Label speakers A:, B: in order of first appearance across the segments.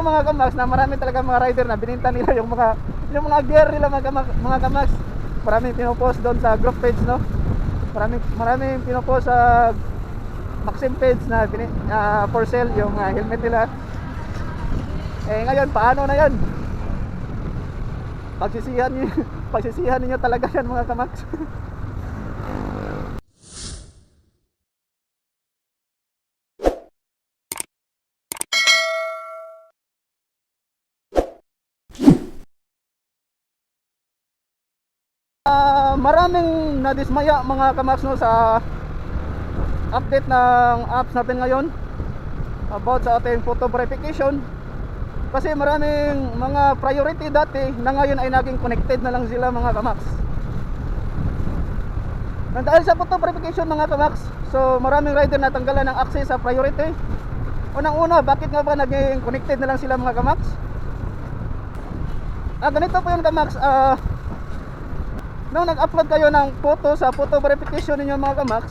A: ko mga kamax na marami talaga mga rider na bininta nila yung mga yung mga gear nila mga kamax, mga kamax. Maraming pinopost doon sa group page no. Maraming maraming pinopost sa Maxim page na bini, ah, for sale yung ah, helmet nila. Eh ngayon paano na 'yon? Pagsisihan niyo, pagsisihan niyo talaga yan mga kamax. Ah, maraming nadismaya mga kamax no sa update ng apps natin ngayon about sa ating photo verification. Kasi maraming mga priority dati na ngayon ay naging connected na lang sila mga kamax na dahil sa photo verification mga kamax so maraming rider natanggalan ng access sa priority. Unang una bakit nga ba naging connected na lang sila mga kamax ah ganito po yun kamax ah nung nag-upload kayo ng photo sa photo verification ninyo mga kamax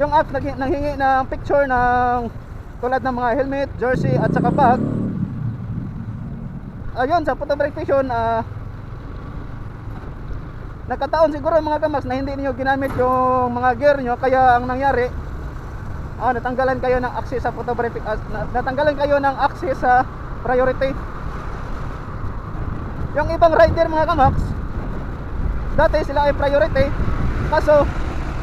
A: yung app nag nanghingi ng picture ng tulad ng mga helmet, jersey at saka bag. Ayun sa photo verification ah nagkataon siguro mga kamax na hindi niyo ginamit yung mga gear nyo. Kaya ang nangyari ah, natanggalan kayo ng access sa photo verification natanggalan kayo ng access sa priority. Yung ibang rider mga kamax dati sila ay priority. Kaso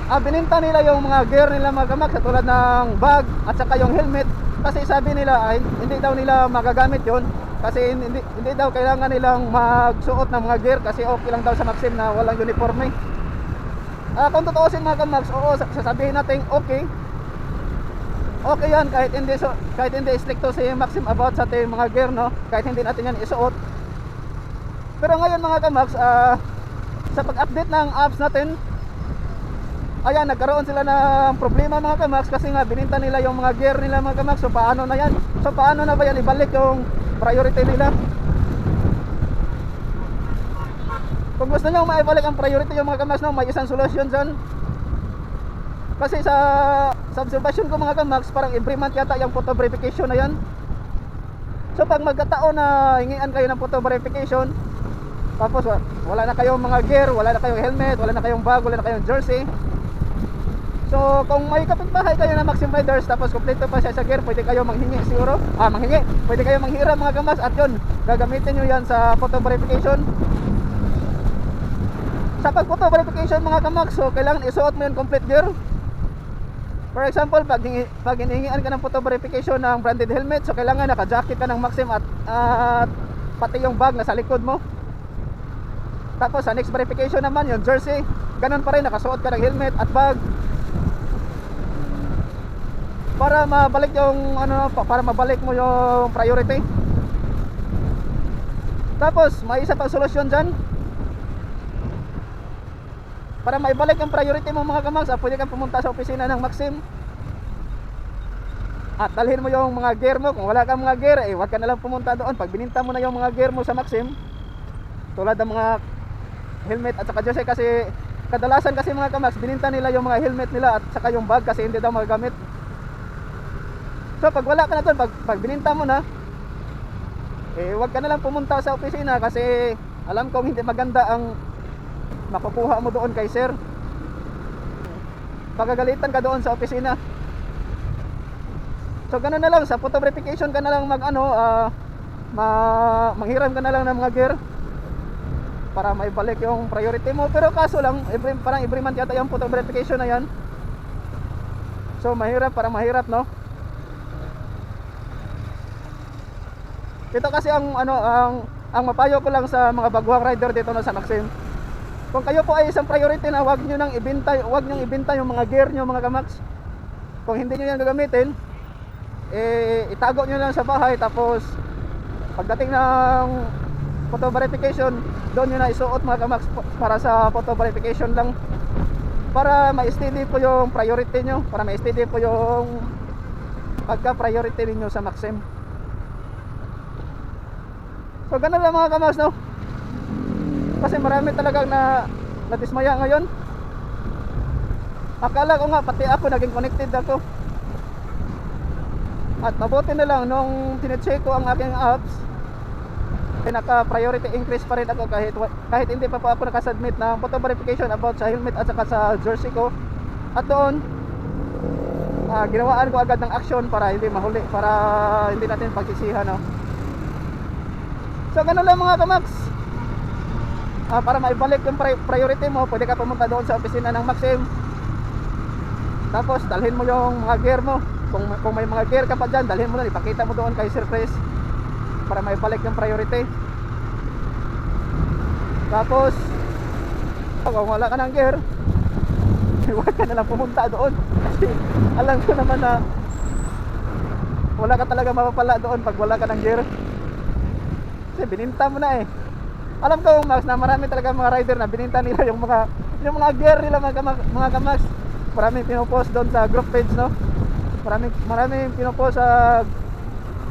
A: ah, bininta nila yung mga gear nila mga kamak tulad ng bag at saka yung helmet. Kasi sabi nila ay hindi daw nila magagamit yon kasi hindi, hindi daw kailangan nilang magsuot ng mga gear kasi okay lang daw sa Maxim na walang uniforme. Ah, kung tutuusin mga kamags oo sasabihin natin okay. Okay yan kahit hindi so, kahit hindi stricto si Maxim about sa ating mga gear no? Kahit hindi natin yan isuot. Pero ngayon mga kamags ah sa pag-update ng apps natin ayan nagkaroon sila ng problema mga kamax kasi nga bininta nila yung mga gear nila mga kamax. So paano na yan? So paano na ba yan? Ibalik yung priority nila. Kung gusto nyo maibalik ang priority yung mga kamax no, may isang solusyon dyan. Kasi sa, sa observation ko mga kamax parang every month yata yung photo verification na yan. So pag magkataon na hingian kayo ng photo verification tapos wa- wala na kayong mga gear, wala na kayong helmet, wala na kayong bag, wala na kayong jersey. So kung may kapitbahay kayo na Maxim Riders tapos kompleto pa siya sa gear, pwede kayo manghingi siguro. Ah, manghingi. Pwede kayo manghiram mga kamas at yun, gagamitin nyo yan sa photo verification. Sa pag photo verification mga kamak, so kailangan isuot mo yung complete gear. For example, pag, hingi, pag hinihingian ka ng photo verification ng branded helmet, so kailangan naka-jacket ka ng Maxim at, at pati yung bag na sa likod mo. Tapos sa next verification naman yung jersey, ganun pa rin nakasuot ka ng helmet at bag. Para mabalik yung ano pa- para mabalik mo yung priority. Tapos may isa pang solusyon diyan. Para maibalik ang priority mo mga kamags, pwede kang pumunta sa opisina ng Maxim. At dalhin mo yung mga gear mo. Kung wala kang mga gear, eh wag ka na lang pumunta doon. Pag bininta mo na yung mga gear mo sa Maxim, tulad ng mga helmet at saka jersey kasi kadalasan kasi mga kamax bininta nila yung mga helmet nila at saka yung bag kasi hindi daw magagamit. So pag wala ka na doon pag, pag bininta mo na eh wag ka na lang pumunta sa opisina kasi alam kong hindi maganda ang makukuha mo doon kay sir. Pagagalitan ka doon sa opisina. So ganun na lang. Sa photo verification ka na lang mag ano ah, ma manghiram ka na lang ng mga gear para maibalik yung priority mo. Pero kaso lang every, parang every month yata yung photo verification na yan. So mahirap parang mahirap no? Ito kasi ang ano ang ang mapayo ko lang sa mga baguhang rider dito no sa Maxim. Kung kayo po ay isang priority na wag niyo nang ibenta wag niyo ibenta yung mga gear niyo mga kamax kung hindi niyo yan gagamitin eh itago niyo lang sa bahay tapos pagdating ng photo verification doon nyo na isuot mga kamax para sa photo verification lang. Para ma-steady po yung priority nyo. Para ma-steady po yung pagka priority ninyo sa Maxim. So ganun lang mga kamax no? Kasi marami talagang na nadismaya ngayon. Akala ko nga pati ako naging connected ako. At mabuti na lang nung tinecheck ko ang aking apps, pinaka-priority increase pa rin ako kahit kahit hindi pa po ako nakasubmit ng photo verification about sa helmet at saka sa jersey ko. At doon, ah, ginawaan ko agad ng action para hindi mahuli, para hindi natin pagsisihan. No? So ganun lang mga kamax. Ah, para maibalik yung pri- priority mo, pwede ka pumunta doon sa opisina ng Maxim. Tapos dalhin mo yung mga gear mo. Kung, kung may mga gear ka pa dyan, dalhin mo doon, ipakita mo doon kay Sir Chris para maibalik yung priority. Tapos, kung wala ka ng gear, huwag ka na lang pumunta doon. Kasi alam ko naman na wala ka talaga mapapala doon pag wala ka ng gear. Kasi bininta mo na eh. Alam ko Max na marami talaga mga rider na bininta nila yung mga yung mga gear nila mga kama, mga kamax. Maraming pinopost doon sa group page no. Maraming maraming pinopost sa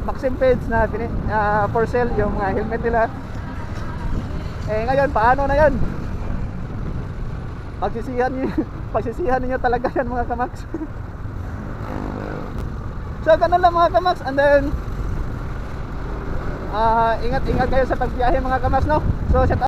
A: Maxim page na ah, for sale yung mga helmet nila. Eh ngayon paano na 'yon? Pagsisihan niyo pagsisihan niyo talaga yan mga kamax. so ganun lang mga kamax and then Ah, ingat-ingat kayo sa pagbiyahe mga kamax no. So set